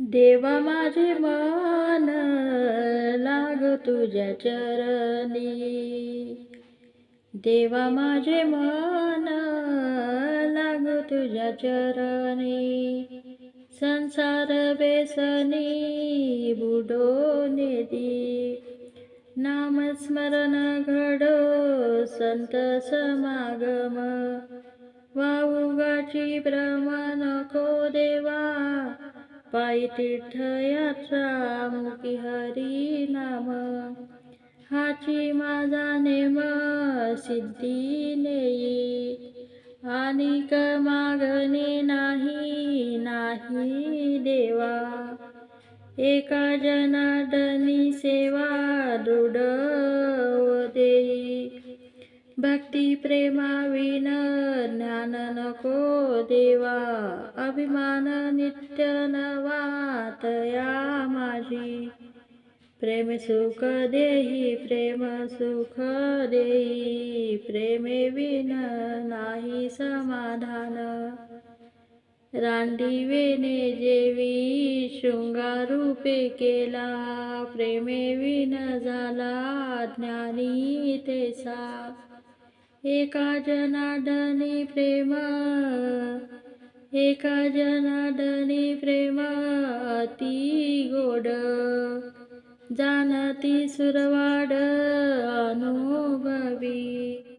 देवा माझे मन लाग तुझ्या चरणी. देवा माझे मन लाग तुझ्या चरणी. संसार बेसनी बुडोने दी नामस्मरण घडो संत समागम. वाऊगाची भ्रम नको देवा पायी तीर्थ यात्रा मुखी हरी नाम. हाची माझा नेम सिद्धी नेई. आणि मागणे नाही नाही देवा. एका जनार्दनी सेवा दृढ देई भक्ती प्रेमा विन ज्ञान नको देवा अभिमान नित्य नवा तया माझी. प्रेम सुख देही प्रेम सुख देई प्रेमे विन नाही समाधान. रांडिवेने जेवी शृंगारूपे केला प्रेमे विन झाला ज्ञानी तेसा. एका जनादनी प्रेमा एका जनादनी प्रेमाती गोड जानती सुरवाड अनुभवी.